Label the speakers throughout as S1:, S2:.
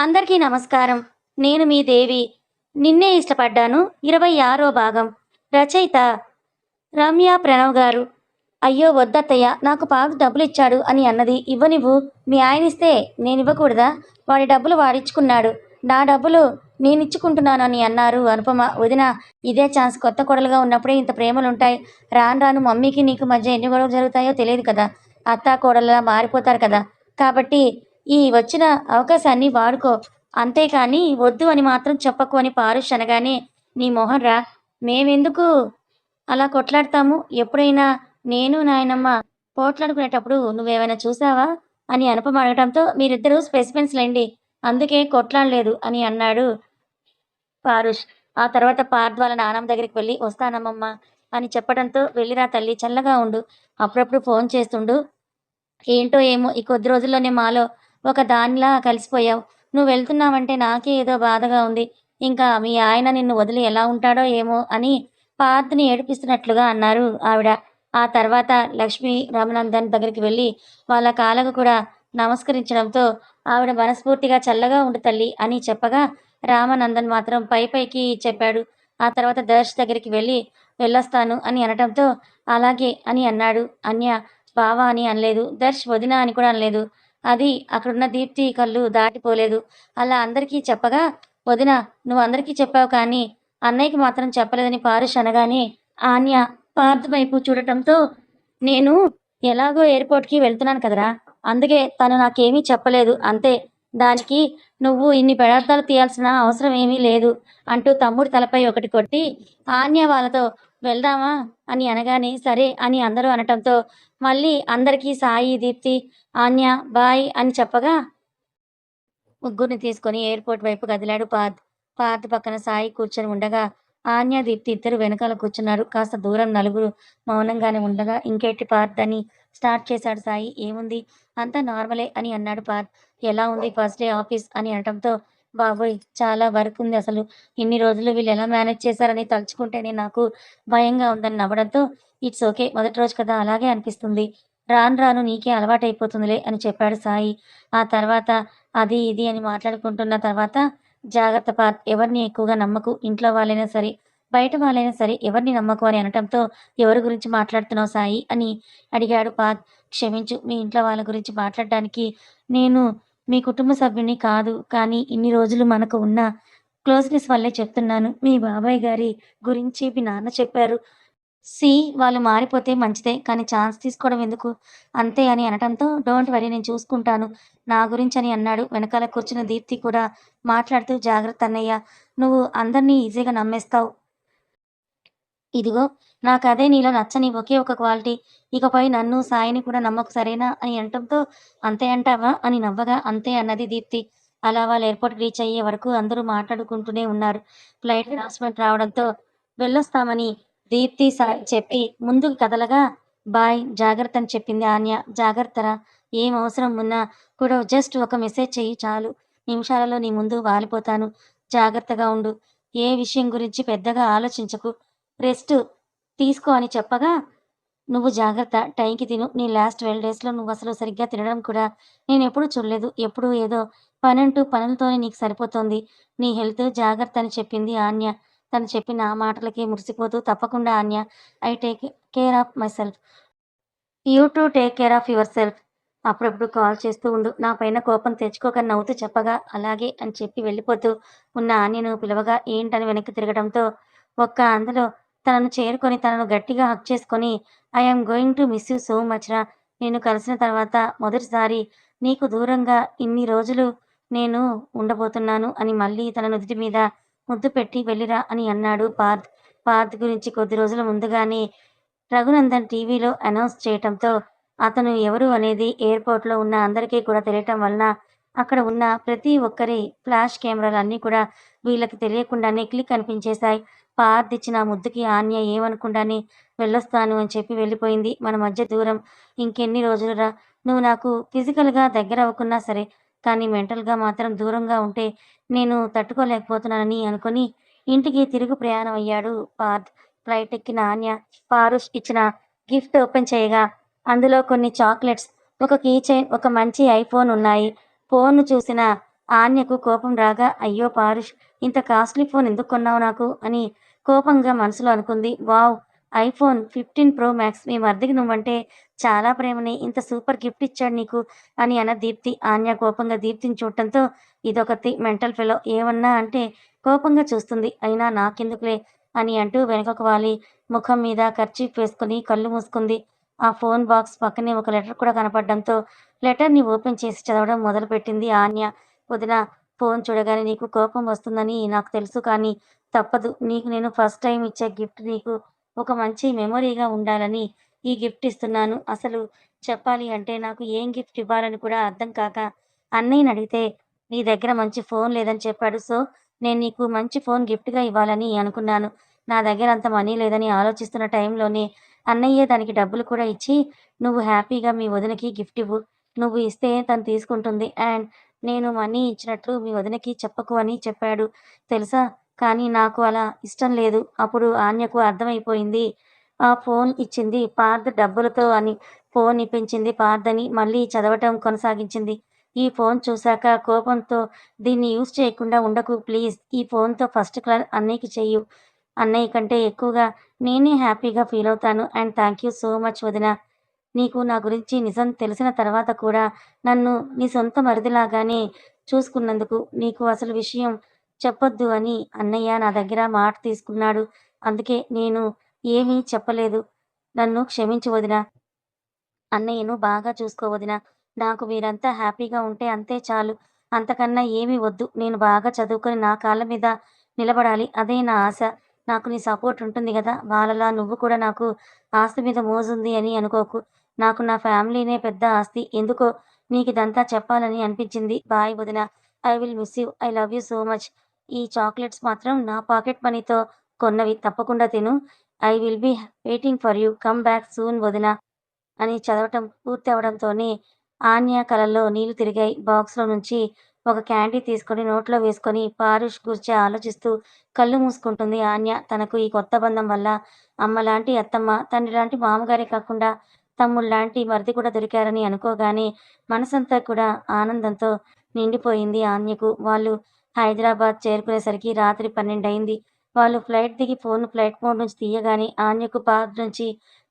S1: అందరికీ నమస్కారం. నేను మీ దేవి. నిన్నే ఇష్టపడ్డాను ఇరవై ఆరో భాగం. రచయిత రమ్య ప్రణవ్ గారు. అయ్యో వద్దత్తయ్య నాకు పాకు డబ్బులు ఇచ్చాడు అని అన్నది. ఇవ్వనివ్వు మీ ఆయన ఇస్తే నేను ఇవ్వకూడదా వాడి డబ్బులు వాడిచ్చుకున్నాడు. నా డబ్బులు నేను ఇచ్చుకుంటున్నాను అని అన్నారు అనుపమ. వదిన ఇదే ఛాన్స్. కొత్త కొడలుగా ఉన్నప్పుడే ఇంత ప్రేమలుంటాయి. రాను రాను మమ్మీకి నీకు మధ్య ఎన్ని గొడవలు జరుగుతాయో తెలియదు కదా. అత్తా కోడలా మారిపోతారు కదా. కాబట్టి ఈ వచ్చిన అవకాశాన్ని వాడుకో. అంతేకాని వద్దు అని మాత్రం చెప్పకు అని పారుష్ అనగానే నీ మొహం రా. మేమెందుకు అలా కొట్లాడతాము? ఎప్పుడైనా నేను నాయనమ్మ పోట్లాడుకునేటప్పుడు నువ్వేమైనా చూసావా? అని అనుపమ అడగడంతో మీరిద్దరూ స్పెసిమెన్స్ లేండి అందుకే కొట్లాడలేదు అని అన్నాడు పారుష్. ఆ తర్వాత పార్థ్ వాళ్ళ నానమ్మ దగ్గరికి వెళ్ళి వస్తానమ్మమ్మ అని చెప్పడంతో వెళ్ళిరా తల్లి చల్లగా ఉండు. అప్పుడప్పుడు ఫోన్ చేస్తుండు. ఏంటో ఏమో ఈ కొద్ది రోజుల్లోనే మాలో ఒక దానిలా కలిసిపోయావు. నువ్వు వెళ్తున్నావంటే నాకే ఏదో బాధగా ఉంది. ఇంకా మీ ఆయన నిన్ను వదిలి ఎలా ఉంటాడో ఏమో అని పార్థని ఏడిపిస్తున్నట్లుగా అన్నారు ఆవిడ. ఆ తర్వాత లక్ష్మి రామనందన్ దగ్గరికి వెళ్ళి వాళ్ళ కాలకు కూడా నమస్కరించడంతో ఆవిడ మనస్ఫూర్తిగా చల్లగా ఉండు తల్లి అని చెప్పగా రామనందన్ మాత్రం పై పైకి చెప్పాడు. ఆ తర్వాత దర్శ్ దగ్గరికి వెళ్ళి వెళ్ళొస్తాను అని అనటంతో అలాగే అని అన్నాడు. అన్య బావా అని అనలేదు. దర్శ్ వదిన అని కూడా అనలేదు. అది అక్కడున్న దీప్తి కళ్ళు దాటిపోలేదు. అలా అందరికీ చెప్పగా వదిన నువ్వు అందరికీ చెప్పావు కానీ అన్నయ్యకి మాత్రం చెప్పలేదని పారుష్ అనగానే ఆన్య పార్థ్ వైపు చూడటంతో నేను ఎలాగో ఎయిర్పోర్ట్కి వెళ్తున్నాను కదరా అందుకే తను నాకేమీ చెప్పలేదు అంతే. దానికి నువ్వు ఇన్ని పదార్థాలు తీయాల్సిన అవసరం ఏమీ లేదు అంటూ తమ్ముడి తలపై ఒకటి కొట్టి ఆన్య వాళ్ళతో వెళ్దామా? అని అనగానే సరే అని అందరూ అనటంతో మళ్ళీ అందరికీ సాయి దీప్తి ఆన్య బాయ్ అని చెప్పగా ముగ్గురిని తీసుకొని ఎయిర్పోర్ట్ వైపు కదిలాడు పార్థ్. పార్థ్ పక్కన సాయి కూర్చొని ఉండగా ఆన్య దీప్తి ఇద్దరు వెనకాల కూర్చున్నారు. కాస్త దూరం నలుగురు మౌనంగానే ఉండగా ఇంకేటి పార్థ్ అని స్టార్ట్ చేశాడు సాయి. ఏముంది? అంతా నార్మలే అని అన్నాడు పార్థ్. ఎలా ఉంది ఫస్ట్ డే ఆఫీస్? అని అనటంతో బాబోయ్! చాలా వర్క్ ఉంది అసలు. ఇన్ని రోజులు వీళ్ళు ఎలా మేనేజ్ చేశారని తలుచుకుంటేనే నాకు భయంగా ఉందని నవ్వడంతో ఇట్స్ ఓకే మొదటి రోజు కదా అలాగే అనిపిస్తుంది. రాను రాను నీకే అలవాటైపోతుందిలే అని చెప్పాడు సాయి. ఆ తర్వాత అది ఇది అని మాట్లాడుకుంటున్న తర్వాత జాగ్రత్త పార్త్ ఎవరిని ఎక్కువగా నమ్మకు? ఇంట్లో వాళ్ళైనా సరే బయట వాళ్ళైనా సరే ఎవరిని నమ్మకు? అని అనటంతో ఎవరి గురించి మాట్లాడుతున్నావు సాయి? అని అడిగాడు పాత్ క్షమించు మీ ఇంట్లో వాళ్ళ గురించి మాట్లాడడానికి నేను మీ కుటుంబ సభ్యుని కాదు కానీ ఇన్ని రోజులు మనకు ఉన్న క్లోజ్నెస్ వల్లే చెప్తున్నాను. మీ బాబాయ్ గారి గురించి మీ నాన్న చెప్పారు. సి వాళ్ళు మారిపోతే మంచిదే కానీ ఛాన్స్ తీసుకోవడం ఎందుకు? అంతే అని అనటంతో డోంట్ వరీ నేను చూసుకుంటాను. నా గురించి అని అన్నాడు. వెనకాల కూర్చున్న దీప్తి కూడా మాట్లాడుతూ జాగ్రత్త అన్నయ్య నువ్వు అందరినీ ఈజీగా నమ్మేస్తావు. ఇదిగో నాకు అదే నీలో నచ్చని ఒకే ఒక క్వాలిటీ. ఇకపై నన్ను సాయిని కూడా నమ్మకు సరేనా అని అనటంతో అంతే అంటావా? అని నవ్వగా అంతే అన్నది దీప్తి. అలా వాళ్ళు ఎయిర్పోర్ట్ రీచ్ అయ్యే వరకు అందరూ మాట్లాడుకుంటూనే ఉన్నారు. ఫ్లైట్ అనౌన్స్మెంట్ రావడంతో వెళ్ళొస్తామని దీప్తి సాయి చెప్పి ముందుకు కదలగా బాయ్ జాగ్రత్త అని చెప్పింది ఆన్య. జాగ్రత్తరా? ఏం అవసరం ఉన్నా కూడా జస్ట్ ఒక మెసేజ్ చెయ్యి చాలు. నిమిషాలలో నీ ముందు వాలిపోతాను. జాగ్రత్తగా ఉండు. ఏ విషయం గురించి పెద్దగా ఆలోచించకు. రెస్ట్. తీసుకో అని చెప్పగా నువ్వు జాగ్రత్త టైంకి తిను. నీ లాస్ట్ ట్వెల్వ్ డేస్లో నువ్వు అసలు సరిగ్గా తినడం కూడా నేను ఎప్పుడూ చూడలేదు. ఎప్పుడు ఏదో పనంటూ పనులతోనే నీకు సరిపోతుంది. నీ హెల్త్ జాగ్రత్త అని చెప్పింది ఆన్య. తను చెప్పిన ఆ మాటలకి మురిసిపోతూ తప్పకుండా Anya. I take care of myself you to take care of yourself. అప్పుడప్పుడు కాల్ చేస్తూ ఉండు. నా పైన కోపం తెచ్చుకోక నవ్వుతూ చెప్పగా అలాగే అని చెప్పి వెళ్ళిపోతూ ఉన్న ఆన్యను పిలవగా ఏంటని వెనక్కి తిరగడంతో ఒక్క అందులో తనను చేరుకొని తనను గట్టిగా హక్ చేసుకొని I'm going to miss you so much రా. నేను కలిసిన తర్వాత మొదటిసారి నీకు దూరంగా ఇన్ని రోజులు నేను ఉండబోతున్నాను అని మళ్ళీ తన నుదుటి మీద ముద్దు పెట్టి వెళ్ళిరా అని అన్నాడు పార్థ్. పార్థ్ గురించి కొద్ది రోజుల ముందుగానే రఘునందన్ టీవీలో అనౌన్స్ చేయటంతో అతను ఎవరు అనేది ఎయిర్పోర్ట్లో ఉన్న అందరికీ కూడా తెలియటం వలన అక్కడ ఉన్న ప్రతి ఒక్కరి ఫ్లాష్ కెమెరాలు అన్నీ కూడా వీళ్ళకి తెలియకుండానే క్లిక్ అనిపించేశాయి. పార్థ్ ఇచ్చిన ముద్దుకి ఆన్య ఏమనుకుండానే వెళ్ళొస్తాను అని చెప్పి వెళ్ళిపోయింది. మన మధ్య దూరం ఇంకెన్ని రోజులురా నువ్వు నాకు ఫిజికల్గా దగ్గర అవ్వకున్నా సరే కానీ మెంటల్గా మాత్రం దూరంగా ఉంటే నేను తట్టుకోలేకపోతున్నానని అనుకొని ఇంటికి తిరుగు ప్రయాణం అయ్యాడు పార్థ్ ఫ్లైట్ ఎక్కిన ఆన్య పారుష్ ఇచ్చిన గిఫ్ట్ ఓపెన్ చేయగా అందులో కొన్ని చాక్లెట్స్ ఒక కీ చైన్ ఒక మంచి ఐఫోన్ ఉన్నాయి. ఫోన్ చూసిన ఆన్యకు కోపం రాగా అయ్యో పారుష్ ఇంత కాస్ట్లీ ఫోన్ ఎందుకు కొన్నావు నాకు? అని కోపంగా మనసులో అనుకుంది. Wow iPhone fifteen pro max మీ మర్దికి నువ్వంటే చాలా ప్రేమని ఇంత సూపర్ గిఫ్ట్ ఇచ్చాడు నీకు అని అన్న దీప్తి ఆన్య కోపంగా దీప్తిని చూడటంతో ఇదొకటి మెంటల్ ఫెలో ఏమన్నా అంటే కోపంగా చూస్తుంది అయినా నాకెందుకులే అని అంటూ వెనకకు వాలి. ముఖం మీద కర్చీఫ్ వేసుకుని కళ్ళు మూసుకుంది. ఆ ఫోన్ బాక్స్ పక్కనే ఒక లెటర్ కూడా కనపడడంతో లెటర్ని ఓపెన్ చేసి చదవడం మొదలుపెట్టింది ఆన్య. వదిన ఫోన్ చూడగానే నీకు కోపం వస్తుందని నాకు తెలుసు కానీ తప్పదు. నీకు నేను ఫస్ట్ టైం ఇచ్చే గిఫ్ట్ నీకు ఒక మంచి మెమొరీగా ఉండాలని ఈ గిఫ్ట్ ఇస్తున్నాను. అసలు చెప్పాలి అంటే నాకు ఏం గిఫ్ట్ ఇవ్వాలని కూడా అర్థం కాక అన్నయ్యని అడిగితే నీ దగ్గర మంచి ఫోన్ లేదని చెప్పాడు. సో నేను నీకు మంచి ఫోన్ గిఫ్ట్గా ఇవ్వాలని అనుకున్నాను. నా దగ్గర అంత మనీ లేదని ఆలోచిస్తున్న టైంలోనే అన్నయ్యే దానికి డబ్బులు కూడా ఇచ్చి నువ్వు హ్యాపీగా మీ వదినకి గిఫ్ట్ ఇవ్వు. నువ్వు ఇస్తే తను తీసుకుంటుంది. అండ్ నేను మనీ ఇచ్చినట్లు మీ వదినకి చెప్పకు అని చెప్పాడు. తెలుసా? కానీ నాకు అలా ఇష్టం లేదు. అప్పుడు ఆన్యకు అర్థమైపోయింది. ఆ ఫోన్ ఇచ్చింది పార్థ డబ్బులతో అని ఫోన్ ఇప్పించింది పార్థని అని మళ్ళీ చదవటం కొనసాగించింది. ఈ ఫోన్ చూశాక కోపంతో దీన్ని యూజ్ చేయకుండా ఉండకు ప్లీజ్. ఈ ఫోన్తో ఫస్ట్ కలర్ అన్నయ్యకి చెయ్యు. అన్నయ్య కంటే ఎక్కువగా నేనే హ్యాపీగా ఫీల్ అవుతాను. And thank you so much వదిన. నీకు నా గురించి నిజం తెలిసిన తర్వాత కూడా నన్ను నీ సొంత మరిదిలాగానే చూసుకున్నందుకు నీకు అసలు విషయం చెప్పొద్దు అని అన్నయ్య నా దగ్గర మాట తీసుకున్నాడు. అందుకే నేను ఏమీ చెప్పలేదు. నన్ను క్షమించు వదిన. అన్నయ్యను బాగా చూసుకోవదిన నాకు మీరంతా హ్యాపీగా ఉంటే అంతే చాలు. అంతకన్నా ఏమీ వద్దు. నేను బాగా చదువుకొని నా కాళ్ళ మీద నిలబడాలి. అదే నా ఆశ. నాకు నీ సపోర్ట్ ఉంటుంది కదా. వాళ్ళలా నువ్వు కూడా నాకు ఆస్తి మీద మోజుంది అని అనుకోకు. నాకు నా ఫ్యామిలీనే పెద్ద ఆస్తి. ఎందుకో నీకు ఇదంతా చెప్పాలని అనిపించింది. బాయ్ వదిన. I will miss you. I love you so much. ఈ చాక్లెట్స్ మాత్రం నా పాకెట్ మనీతో కొన్నవి తప్పకుండా తిను. I will be waiting for you. Come back soon వదిన అని చదవటం పూర్తి అవడంతోనే ఆన్య కలలో నీళ్ళు తిరిగాయి. బాక్స్లో నుంచి ఒక క్యాండీ తీసుకొని నోట్లో వేసుకొని పారుష్ గురించి ఆలోచిస్తూ కళ్ళు మూసుకుంటుంది ఆన్య. తనకు ఈ కొత్త బంధం వల్ల అమ్మ లాంటి అత్తమ్మ తండ్రి లాంటి మామగారే కాకుండా తమ్ముడు లాంటి మరిది కూడా దొరికారని అనుకోగానే మనసంతా కూడా ఆనందంతో నిండిపోయింది ఆన్యకు. వాళ్ళు హైదరాబాద్ చేరుకునేసరికి రాత్రి పన్నెండయింది. వాళ్ళు ఫ్లైట్ దిగి ఫోన్ ఫ్లైట్ మోడ్ నుంచి తీయగానే ఆన్యకు పాద్ నుంచి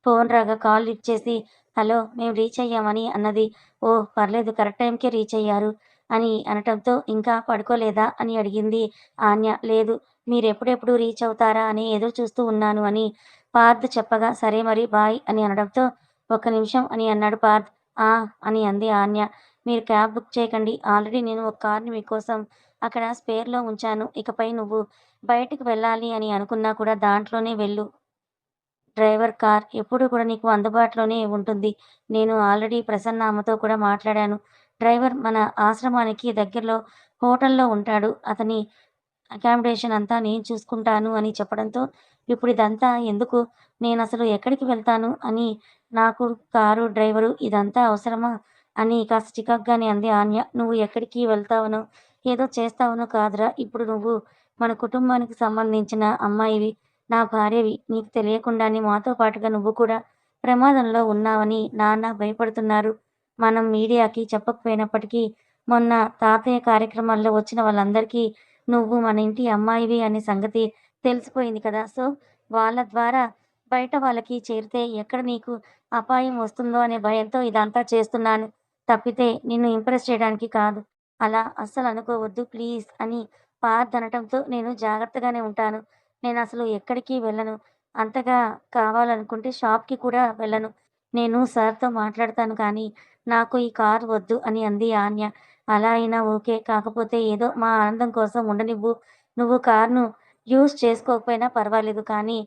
S1: ఫోన్ రాగా కాల్ లిఫ్ట్ చేసి హలో మేము రీచ్ అయ్యామని అన్నది. ఓ పర్లేదు కరెక్ట్ టైంకే రీచ్ అయ్యారు అని అనటంతో ఇంకా పడుకోలేదా? అని అడిగింది ఆన్య. లేదు మీరు ఎప్పుడెప్పుడు రీచ్ అవుతారా? అని ఎదురు చూస్తూ ఉన్నాను అని పార్థ్ చెప్పగా సరే మరి బాయ్ అని అనడంతో ఒక్క నిమిషం అని అన్నాడు పార్థ్ ఆ అని అంది ఆన్య. మీరు క్యాబ్ బుక్ చేయకండి. ఆల్రెడీ నేను ఒక కార్ని మీకోసం అక్కడ స్పేర్లో ఉంచాను. ఇకపై నువ్వు బయటికి వెళ్ళాలి అని అనుకున్నా కూడా దాంట్లోనే వెళ్ళు. డ్రైవర్ కార్ ఎప్పుడు కూడా నీకు అందుబాటులోనే ఉంటుంది. నేను ఆల్రెడీ ప్రసన్న అమ్మతో కూడా మాట్లాడాను. డ్రైవర్ మన ఆశ్రమానికి దగ్గరలో హోటల్లో ఉంటాడు. అతని అకామిడేషన్ అంతా నేను చూసుకుంటాను అని చెప్పడంతో ఇప్పుడు ఇదంతా ఎందుకు? నేను అసలు ఎక్కడికి వెళ్తాను అని నాకు కారు డ్రైవరు ఇదంతా అవసరమా అని కాస్త చికాక్గానే అంది ఆన్య నువ్వు ఎక్కడికి వెళ్తావనో ఏదో చేస్తావును కాదురా. ఇప్పుడు నువ్వు మన కుటుంబానికి సంబంధించిన అమ్మాయివి నా భార్యవి నీకు తెలియకుండానే మాతో పాటుగా నువ్వు కూడా ప్రమాదంలో ఉన్నావని నాన్న భయపడుతున్నారు. మనం మీడియాకి చెప్పకపోయినప్పటికీ మొన్న తాతయ్య కార్యక్రమాల్లో వచ్చిన వాళ్ళందరికీ నువ్వు మన ఇంటి అమ్మాయివి అనే సంగతి తెలిసిపోయింది కదా. సో వాళ్ళ ద్వారా బయట వాళ్ళకి చేరితే ఎక్కడ నీకు అపాయం వస్తుందో అనే భయంతో ఇదంతా చేస్తున్నాను. తప్పితే నిన్ను ఇంప్రెస్ చేయడానికి కాదు. అలా అస్సలు అనుకోవద్దు ప్లీజ్ అని పార్థ్ అనటంతో నేను జాగ్రత్తగానే ఉంటాను. నేను అసలు ఎక్కడికి వెళ్ళను. అంతగా కావాలనుకుంటే షాప్కి కూడా వెళ్ళను. నేను సార్తో మాట్లాడతాను కానీ నాకు ఈ కార్ వద్దు అని అంది ఆన్య. అలా అయినా ఓకే కాకపోతే ఏదో మా ఆనందం కోసం ఉండనివ్వు. నువ్వు కార్ను యూజ్ చేసుకోకపోయినా పర్వాలేదు కానీ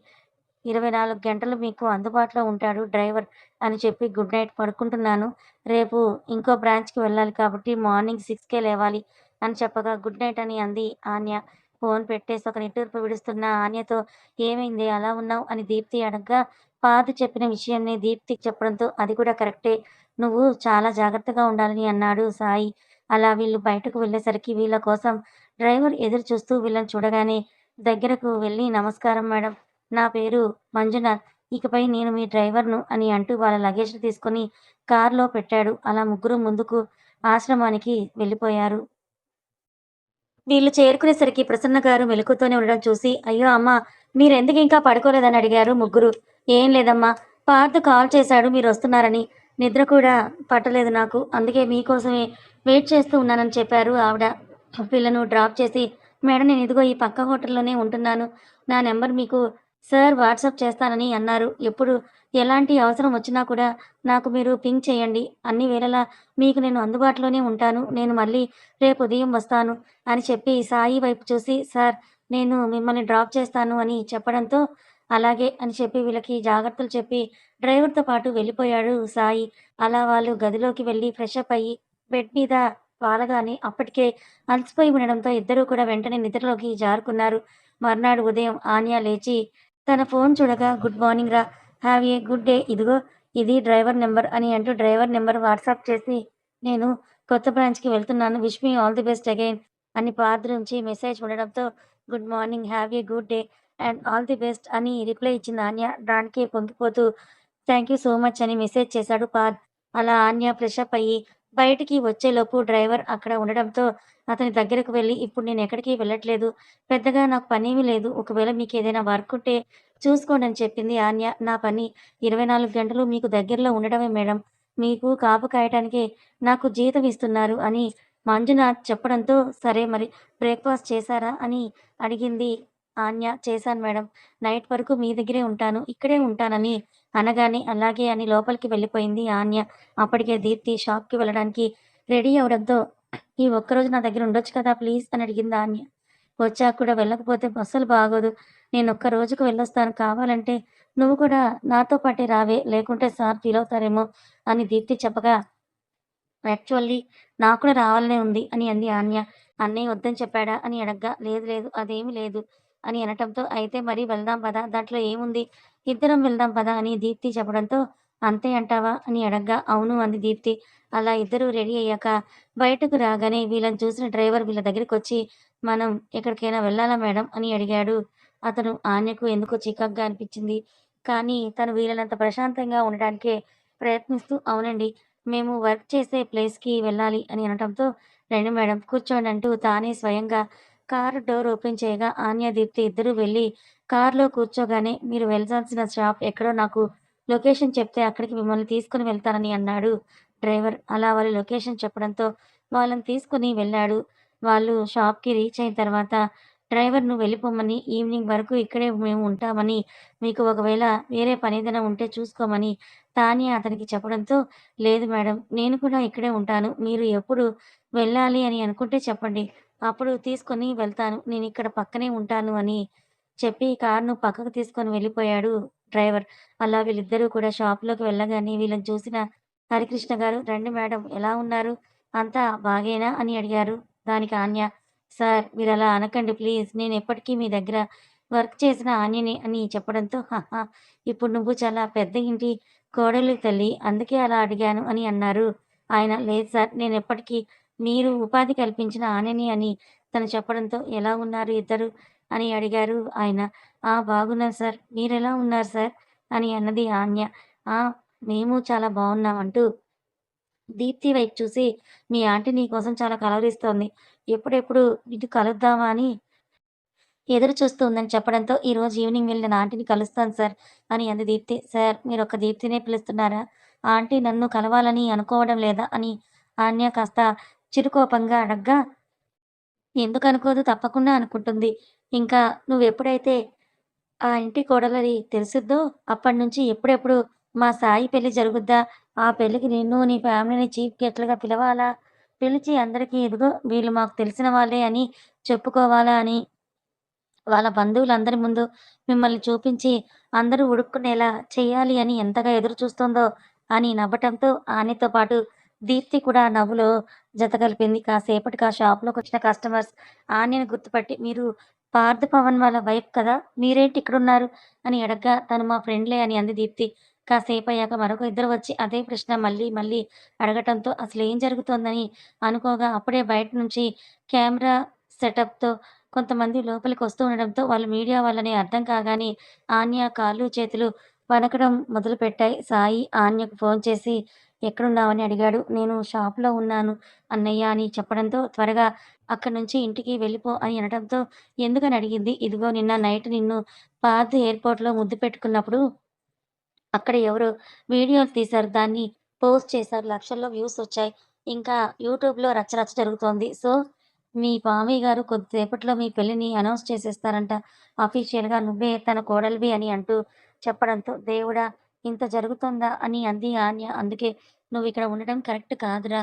S1: ఇరవై నాలుగు గంటలు మీకు అందుబాటులో ఉంటాడు డ్రైవర్ అని చెప్పి గుడ్ నైట్ పడుకుంటున్నాను. రేపు ఇంకో బ్రాంచ్కి వెళ్ళాలి కాబట్టి మార్నింగ్ సిక్స్కే లేవాలి అని చెప్పగా గుడ్ నైట్ అని అంది ఆన్య. ఫోన్ పెట్టేసి ఒక నిట్టూర్పు విడుస్తున్న ఆన్యతో ఏమైంది? అలా ఉన్నావు? అని దీప్తి అడగగా పాత చెప్పిన విషయాన్ని దీప్తికి చెప్పడంతో అది కూడా కరెక్టే. నువ్వు చాలా జాగ్రత్తగా ఉండాలని అన్నాడు సాయి. అలా వీళ్ళు బయటకు వెళ్ళేసరికి వీళ్ళ కోసం డ్రైవర్ ఎదురు చూస్తూ వీళ్ళని చూడగానే దగ్గరకు వెళ్ళి నమస్కారం మేడం. నా పేరు మంజునాథ్. ఇకపై నేను మీ డ్రైవర్ను అని అంటూ వాళ్ళ లగేజ్ తీసుకొని కారులో పెట్టాడు. అలా ముగ్గురు ముందుకు ఆశ్రమానికి వెళ్ళిపోయారు. వీళ్ళు చేరుకునేసరికి ప్రసన్న గారు మెలకుతోనే ఉండడం చూసి అయ్యో అమ్మ మీరెందుకు ఇంకా పడుకోలేదని అడిగారు ముగ్గురు. ఏం లేదమ్మా పార్థ కాల్ చేశాడు మీరు వస్తున్నారని. నిద్ర కూడా పట్టలేదు నాకు. అందుకే మీకోసమే వెయిట్ చేస్తూ ఉన్నానని చెప్పారు ఆవిడ. పిల్లను డ్రాప్ చేసి మేడం నేను ఇదిగో ఈ పక్క హోటల్లోనే ఉంటున్నాను. నా నెంబర్ మీకు సార్ వాట్సాప్ చేస్తానని అన్నారు. ఎప్పుడు ఎలాంటి అవసరం వచ్చినా కూడా నాకు మీరు పింక్ చేయండి. అన్ని వేళలా మీకు నేను అందుబాటులోనే ఉంటాను. నేను మళ్ళీ రేపు ఉదయం వస్తాను అని చెప్పి సాయి వైపు చూసి సార్ నేను మిమ్మల్ని డ్రాప్ చేస్తాను అని చెప్పడంతో అలాగే అని చెప్పి వీళ్ళకి జాగ్రత్తలు చెప్పి డ్రైవర్తో పాటు వెళ్ళిపోయాడు సాయి. అలా వాళ్ళు గదిలోకి వెళ్ళి ఫ్రెష్ అప్ అయ్యి బెడ్ మీద వాలగానే అప్పటికే అలసిపోయి ఉండడంతో ఇద్దరూ కూడా వెంటనే నిద్రలోకి జారుకున్నారు. మర్నాడు ఉదయం ఆన్యా లేచి తన ఫోన్ చూడగా గుడ్ మార్నింగ్ రా హ్యావ్ ఏ గుడ్ డే ఇదిగో ఇది డ్రైవర్ నెంబర్ అని అంటూ డ్రైవర్ నెంబర్ వాట్సాప్ చేసి నేను కొత్త బ్రాంచ్కి వెళ్తున్నాను wish me all the best again అని పాత్ర నుంచి మెసేజ్ ఉండడంతో good morning have a good day and all the best అని రిప్లై ఇచ్చింది ఆన్య దానికి పొంగిపోతూ థ్యాంక్ యూ సో మచ్ అని మెసేజ్ చేశాడు పార్ అలా ఆన్య ఫ్రెష్ అప్ అయ్యి బయటికి వచ్చేలోపు డ్రైవర్ అక్కడ ఉండడంతో అతని దగ్గరకు వెళ్ళి ఇప్పుడు నేను ఎక్కడికి వెళ్ళట్లేదు. పెద్దగా నాకు పనేమీ లేదు. ఒకవేళ మీకు ఏదైనా వర్క్ ఉంటే చూసుకోండి అని చెప్పింది ఆన్య. నా పని ఇరవై నాలుగు గంటలు మీకు దగ్గరలో ఉండడమే మేడం. మీకు కాపు కాయటానికి నాకు జీతం ఇస్తున్నారు అని మంజునాథ్ చెప్పడంతో సరే మరి బ్రేక్ఫాస్ట్ చేశారా? అని అడిగింది ఆన్య చేశాను మేడం. నైట్ వరకు మీ దగ్గరే ఉంటాను. ఇక్కడే ఉంటానని అనగానే అలాగే అని లోపలికి వెళ్ళిపోయింది ఆన్య అప్పటికే దీప్తి షాప్కి వెళ్ళడానికి రెడీ అవడంతో ఈ ఒక్కరోజు నా దగ్గర ఉండొచ్చు కదా ప్లీజ్ అని అడిగింది ఆన్య వచ్చాక కూడా వెళ్ళకపోతే బస్సులు బాగోదు. నేను ఒక్క రోజుకు వెళ్ళొస్తాను. కావాలంటే నువ్వు కూడా నాతో పాటే రావే. లేకుంటే సార్ ఫీల్ అవుతారేమో అని దీప్తి చెప్పగా యాక్చువల్లీ నాకు కూడా రావాలనే ఉంది అని అంది ఆన్య అన్నయ్య వద్దని చెప్పాడా అని అడగ్గా లేదు లేదు అదేమీ లేదు. అని అనటంతో అయితే మరి వెళ్దాం పదా దాంట్లో ఏముంది? ఇద్దరం వెళ్దాం పదా అని దీప్తి చెప్పడంతో అంతే అంటావా? అని అడగ్గా అవును అంది దీప్తి. అలా ఇద్దరు రెడీ అయ్యాక బయటకు రాగానే వీళ్ళని చూసిన డ్రైవర్ వీళ్ళ దగ్గరికి వచ్చి మనం ఎక్కడికైనా వెళ్ళాలా మేడం? అని అడిగాడు. అతను ఆన్యకు ఎందుకో చికాగ్గా అనిపించింది. కానీ తను వీళ్ళనంత ప్రశాంతంగా ఉండడానికే ప్రయత్నిస్తూ అవునండి మేము వర్క్ చేసే ప్లేస్కి వెళ్ళాలి అని అనటంతో రండి మేడం కూర్చోండి అంటూ తానే స్వయంగా కార్ డోర్ ఓపెన్ చేయగా ఆన్య దీప్తి ఇద్దరు వెళ్ళి కారులో కూర్చోగానే మీరు వెళ్ళాల్సిన షాప్ ఎక్కడో నాకు లొకేషన్ చెప్తే అక్కడికి మిమ్మల్ని తీసుకుని వెళ్తానని అన్నాడు డ్రైవర్. అలా వాళ్ళు లొకేషన్ చెప్పడంతో వాళ్ళని తీసుకుని వెళ్ళాడు. వాళ్ళు షాప్కి రీచ్ అయిన తర్వాత డ్రైవర్ను వెళ్ళిపోమని ఈవినింగ్ వరకు ఇక్కడే మేము ఉంటామని మీకు ఒకవేళ వేరే పని ఏదైనా ఉంటే చూసుకోమని తానే అతనికి చెప్పడంతో లేదు మేడం నేను కూడా ఇక్కడే ఉంటాను మీరు ఎప్పుడు వెళ్ళాలి అని అనుకుంటే చెప్పండి. అప్పుడు తీసుకొని వెళ్తాను. నేను ఇక్కడ పక్కనే ఉంటాను అని చెప్పి కారును పక్కకు తీసుకొని వెళ్ళిపోయాడు డ్రైవర్. అలా వీళ్ళిద్దరూ కూడా షాప్లోకి వెళ్ళగానే వీళ్ళని చూసిన హరికృష్ణ గారు రండి మేడం ఎలా ఉన్నారు? అంతా బాగేనా? అని అడిగారు. దానికి ఆన్య సార్ మీరు అలా అనకండి ప్లీజ్. నేను ఎప్పటికీ మీ దగ్గర వర్క్ చేసిన ఆన్యని అని చెప్పడంతో "హహ, ఇప్పుడు నువ్వు చాలా పెద్ద ఇంటి కోడలు తల్లి అందుకే అలా అడిగాను అని అన్నారు. ఆయన లేదు సార్ నేను ఎప్పటికీ మీరు ఉపాధి కల్పించిన ఆనని అని తను చెప్పడంతో ఎలా ఉన్నారు ఇద్దరు? అని అడిగారు ఆయన. ఆ బాగున్నారు సార్. మీరెలా ఉన్నారు సార్? అని అన్నది ఆన్య ఆ మేము చాలా బాగున్నాం అంటూ దీప్తి వైపు చూసి మీ ఆంటీ నీ కోసం చాలా కలవరిస్తోంది. ఎప్పుడెప్పుడు ఇటు కలుద్దామా అని ఎదురు చూస్తూ ఉందని చెప్పడంతో ఈ రోజు ఈవినింగ్ వెళ్ళి నా ఆంటీని కలుస్తాను సార్ అని అంది దీప్తి. సార్ మీరు ఒక దీప్తినే పిలుస్తున్నారా? ఆంటీ నన్ను కలవాలని అనుకోవడం లేదా? అని ఆన్య కాస్త చిరుకోపంగా అడగ్గా ఎందుకు అనుకోదు తప్పకుండా అనుకుంటుంది. ఇంకా నువ్వెప్పుడైతే ఆ ఇంటి కోడలని తెలిసిద్దో అప్పటి నుంచి ఎప్పుడెప్పుడు మా సాయి పెళ్ళి జరుగుద్దా? ఆ పెళ్ళికి నిన్ను నీ ఫ్యామిలీని చీఫ్ గెస్ట్లుగా పిలవాలా? పిలిచి అందరికీ ఇదిగో వీళ్ళు మాకు తెలిసిన వాళ్ళే అని చెప్పుకోవాలా అని వాళ్ళ బంధువులందరి ముందు మిమ్మల్ని చూపించి అందరూ ఉడుక్కునేలా చేయాలి అని ఎంతగా ఎదురు చూస్తుందో అని నవ్వటంతో ఆనితో పాటు దీప్తి కూడా నవ్వులో జత కలిపింది. కాసేపటికి ఆ షాప్లోకి వచ్చిన కస్టమర్స్ ఆన్యను గుర్తుపట్టి మీరు పార్థ పవన్ వాళ్ళ వైఫ్ కదా మీరేంటి ఇక్కడున్నారు? అని అడగ్గా తను మా ఫ్రెండ్లే అని అంది దీప్తి. కాసేపు అయ్యాక మరొక ఇద్దరు వచ్చి అదే ప్రశ్న మళ్ళీ మళ్ళీ అడగటంతో అసలు ఏం జరుగుతోందని అనుకోగా అప్పుడే బయట నుంచి కెమెరా సెటప్తో కొంతమంది లోపలికి వస్తూ ఉండడంతో వాళ్ళు మీడియా వాళ్ళని అర్థం కాగానే ఆన్య కాళ్ళు చేతులు వనకడం మొదలుపెట్టాయి. సాయి ఆన్యకు ఫోన్ చేసి ఎక్కడున్నావని అడిగాడు నేను షాప్లో ఉన్నాను అన్నయ్య అని చెప్పడంతో త్వరగా అక్కడి నుంచి ఇంటికి వెళ్ళిపో అని అనడంతో ఎందుకని అడిగింది. ఇదిగో నిన్న నైట్ నిన్ను పాత ఎయిర్‌పోర్ట్‌లో ముద్దు పెట్టుకున్నప్పుడు అక్కడ ఎవరు వీడియోలు తీశారు. దాన్ని పోస్ట్ చేశారు. లక్షల్లో వ్యూస్ వచ్చాయి. ఇంకా యూట్యూబ్‌లో రచ్చ రచ్చ జరుగుతోంది. సో, మీ మామయ్య గారు కొద్దిసేపట్లో మీ పెళ్ళిని అనౌన్స్ చేసేస్తారంట. అఫీషియల్‌గా నువ్వే తన కోడలివి అని అంటూ చెప్పడంతో దేవుడా! ఇంత జరుగుతుందా అని అంది ఆన్య. అందుకే నువ్వు ఇక్కడ ఉండడం కరెక్ట్ కాదురా!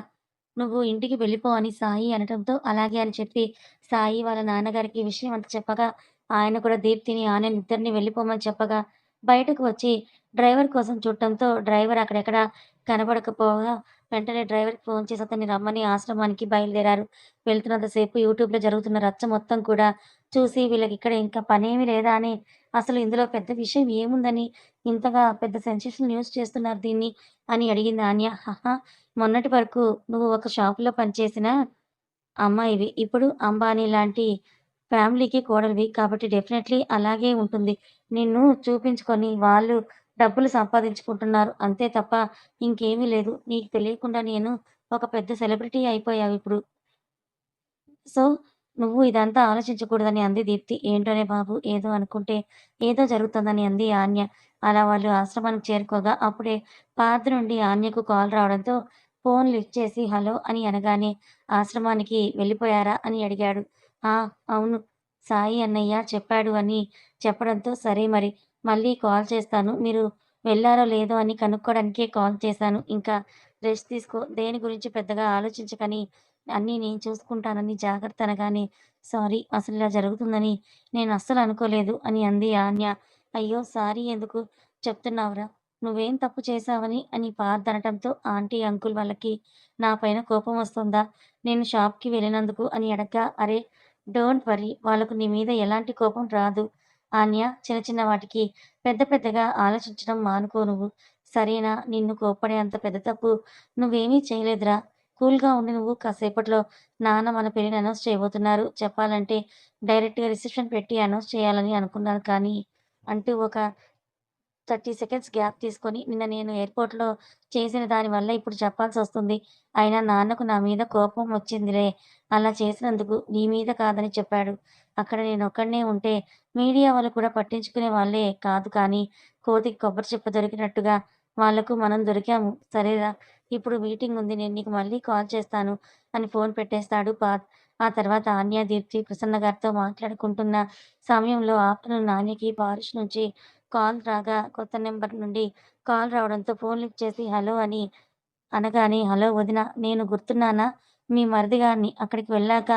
S1: నువ్వు ఇంటికి వెళ్ళిపో అని సాయి అనటంతో అలాగే అని చెప్పి సాయి వాళ్ళ నాన్నగారికి విషయం అంత చెప్పగా ఆయన కూడా దీప్తిని, ఆన్యని ఇద్దరిని వెళ్ళిపోమని చెప్పగా బయటకు వచ్చి డ్రైవర్ కోసం చూడటంతో డ్రైవర్ అక్కడెక్కడ కనబడకపోగా వెంటనే డ్రైవర్‌కి ఫోన్ చేసి అతన్ని రమ్మని ఆశ్రమానికి బయలుదేరారు. వెళ్తున్నంతసేపు యూట్యూబ్‌లో జరుగుతున్న రచ్చ మొత్తం కూడా చూసి వీళ్ళకి ఇక్కడ ఇంకా పనేమి లేదా అని, అసలు ఇందులో పెద్ద విషయం ఏముందని ఇంతగా పెద్ద సెన్సేషన్ న్యూస్ చేస్తున్నారు దీన్ని అని అడిగింది ఆన్య. హహా మొన్నటి వరకు నువ్వు ఒక షాపులో పనిచేసిన అమ్మాయివి. ఇప్పుడు అంబానీ లాంటి ఫ్యామిలీకి కోడలివి. కాబట్టి డెఫినెట్‌లీ అలాగే ఉంటుంది. నిన్ను చూపించుకొని వాళ్ళు డబ్బులు సంపాదించుకుంటున్నారు. అంతే తప్ప ఇంకేమీ లేదు. నీకు తెలియకుండా నేను ఒక పెద్ద సెలబ్రిటీ అయిపోయావిప్పుడు. సో, నువ్వు ఇదంతా ఆలోచించకూడదని అంది దీప్తి. ఏంటోనే బాబు! ఏదో అనుకుంటే ఏదో జరుగుతుందని అంది ఆన్య. అలా వాళ్ళు ఆశ్రమానికి చేరుకోగా అప్పుడే పాత నుండి ఆన్యకు కాల్ రావడంతో ఫోన్ లిఫ్ట్ చేసి హలో అని అనగానే ఆశ్రమానికి వెళ్ళిపోయారా అని అడిగాడు. ఆ! అవును. సాయి అన్నయ్య చెప్పాడు అని చెప్పడంతో సరే మరి మళ్ళీ కాల్ చేస్తాను. మీరు వెళ్ళారో లేదో అని కనుక్కోవడానికే కాల్ చేశాను. ఇంకా రెస్ట్ తీసుకో. దేని గురించి పెద్దగా ఆలోచించకని అన్నీ నేను చూసుకుంటానని జాగ్రత్త అనగానే సారీ అసలు ఇలా జరుగుతుందని నేను అస్సలు అనుకోలేదు అని అంది ఆన్య. అయ్యో! సారీ ఎందుకు చెప్తున్నావురా? నువ్వేం తప్పు చేశావని అని పార్థ్ అనటంతో ఆంటీ, అంకుల్ వాళ్ళకి నా పైన కోపం వస్తుందా నేను షాప్‌కి వెళ్ళినందుకు అని అడగ్గా అరే డోంట్ వరీ వాళ్ళకు నీ మీద ఎలాంటి కోపం రాదు. ఆన్య చిన్న చిన్న వాటికి పెద్ద పెద్దగా ఆలోచించడం మానుకో నువ్వు. సరేనా? నిన్ను కోపడే అంత పెద్ద తప్పు నువ్వేమీ చేయలేదురా. కూల్‌గా ఉండి నువ్వు. కాసేపట్లో నాన్న మన పెళ్ళిని అనౌన్స్ చేయబోతున్నారు. చెప్పాలంటే డైరెక్ట్‌గా రిసెప్షన్ పెట్టి అనౌన్స్ చేయాలని అనుకున్నాను కానీ అంటూ ఒక 30 సెకండ్స్ గ్యాప్ తీసుకొని నిన్న నేను ఎయిర్‌పోర్ట్‌లో చేసిన దానివల్ల ఇప్పుడు చెప్పాల్సి వస్తుంది అయినా నాన్నకు నా మీద కోపం వచ్చిందిలే. అలా చేసినందుకు. నీ మీద కాదని చెప్పాడు. అక్కడ నేను ఒక్కడనే ఉంటే మీడియా వాళ్ళు కూడా పట్టించుకునే వాళ్ళే కాదు కానీ కోతికి కొబ్బరి చిప్ప దొరికినట్టుగా వాళ్ళకు మనం దొరికాము. సరేరా! ఇప్పుడు మీటింగ్ ఉంది. నేను నీకు మళ్ళీ కాల్ చేస్తాను అని ఫోన్ పెట్టేస్తాడు పాత్ ఆ తర్వాత ఆన్య, దీప్తి ప్రసన్న గారితో మాట్లాడుకుంటున్న సమయంలో ఆఫ్టర్‌నూన్ ఆన్యకి పారిష్ నుంచి కాల్ రాగా కొత్త నెంబర్ నుండి కాల్ రావడంతో ఫోన్ లిఫ్ట్ చేసి హలో అని అనగానే హలో వదినా నేను గుర్తున్నానా? మీ మరిది గారిని అక్కడికి వెళ్ళాక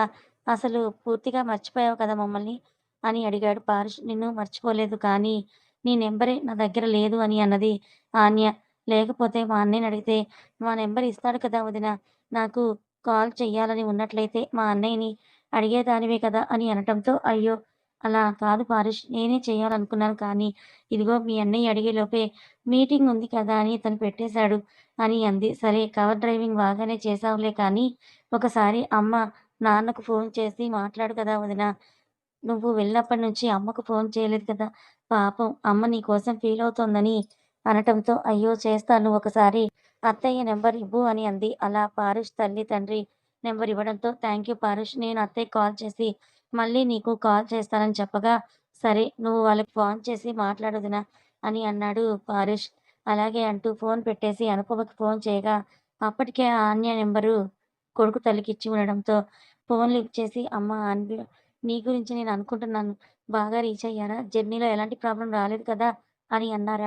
S1: అసలు పూర్తిగా మర్చిపోయావు కదా మమ్మల్ని అని అడిగాడు పారిష్. నిన్ను మర్చిపోలేదు కానీ నీ నెంబరే నా దగ్గర లేదు అని అన్నది ఆన్య. లేకపోతే మా అన్నయ్యని అడిగితే మా నెంబర్ ఇస్తాడు కదా వదినా. నాకు కాల్ చెయ్యాలని ఉన్నట్లయితే మా అన్నయ్యని అడిగేదానివే కదా అని అనటంతో అయ్యో! అలా కాదు పారిష్. నేనే చేయాలనుకున్నాను కానీ ఇదిగో మీ అన్నయ్య అడిగేలోపే మీటింగ్ ఉంది కదా అని తను పెట్టేశాడు అని అంది. సరే కవర్ డ్రైవింగ్ బాగానే చేసావులే కానీ ఒకసారి అమ్మ, నాన్నకు ఫోన్ చేసి మాట్లాడు కదా వదినా. నువ్వు వెళ్ళినప్పటి నుంచి అమ్మకు ఫోన్ చేయలేదు కదా! పాపం అమ్మ నీ కోసం ఫీలవుతోందని అనటంతో అయ్యో! చేస్తాను ఒకసారి అత్తయ్య నెంబర్ ఇవ్వు అని అంది. అలా పారుష్ తల్లి, తండ్రి నెంబర్ ఇవ్వడంతో థ్యాంక్ యూ పారుష్. నేను అత్తయ్యకి కాల్ చేసి మళ్ళీ నీకు కాల్ చేస్తానని చెప్పగా సరే నువ్వు వాళ్ళకి ఫోన్ చేసి మాట్లాడుదినా అని అన్నాడు పారుష్. అలాగే అంటూ ఫోన్ పెట్టేసి అనుపమకి ఫోన్ చేయగా అప్పటికే ఆ ఆన్య నెంబరు కొడుకు తల్లికి ఇచ్చి ఉండడంతో ఫోన్ లిఫ్ట్ చేసి అమ్మ అన్వి నీ గురించి నేను అనుకుంటున్నాను. బాగా రీచ్ అయ్యారా? జర్నీలో ఎలాంటి ప్రాబ్లం రాలేదు కదా? అని అన్నారు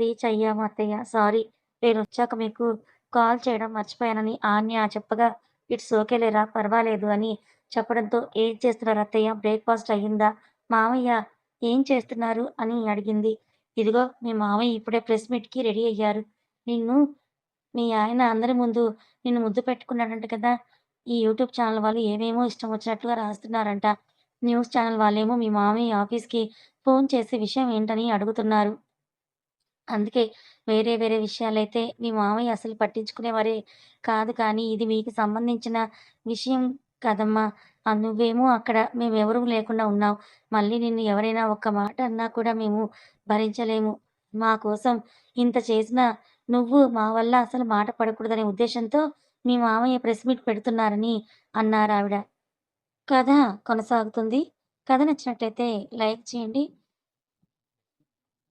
S1: రీచ్ అయ్యాము అత్తయ్య. సారీ నేనొచ్చాక మీకు కాల్ చేయడం మర్చిపోయానని ఆన్య చెప్పగా ఇట్స్ ఓకేలేరా పర్వాలేదు అని చెప్పడంతో ఏం చేస్తున్నారు అత్తయ్య? బ్రేక్‌ఫాస్ట్ అయిందా? మామయ్య ఏం చేస్తున్నారు? అని అడిగింది. ఇదిగో మీ మామయ్య ఇప్పుడే ప్రెస్ మీట్‌కి రెడీ అయ్యారు. నిన్ను మీ ఆయన అందరి ముందు నిన్ను ముద్దు పెట్టుకున్నాడంట కదా! ఈ యూట్యూబ్ ఛానల్ వాళ్ళు ఏమేమో ఇష్టం వచ్చినట్లుగా రాస్తున్నారంట. న్యూస్ ఛానల్ వాళ్ళేమో మీ మామయ్య ఆఫీస్‌కి ఫోన్ చేసి విషయం ఏంటని అడుగుతున్నారు. అందుకే వేరే వేరే విషయాలైతే మీ మామయ్య అసలు పట్టించుకునేవారే కాదు కానీ ఇది మీకు సంబంధించిన విషయం కదమ్మా! నువ్వేమో అక్కడ మేమెవరూ లేకుండా ఉన్నావు. మళ్ళీ నిన్ను ఎవరైనా ఒక్క మాట అన్నా కూడా మేము భరించలేము. మా కోసం ఇంత చేసినా నువ్వు మా వల్ల అసలు మాట పడకూడదనే ఉద్దేశంతో మీ మామయ్య ప్రెస్ మీట్ పెడుతున్నారని అన్నారు ఆవిడ కథ కొనసాగుతుంది. కథ నచ్చినట్లయితే లైక్ చేయండి.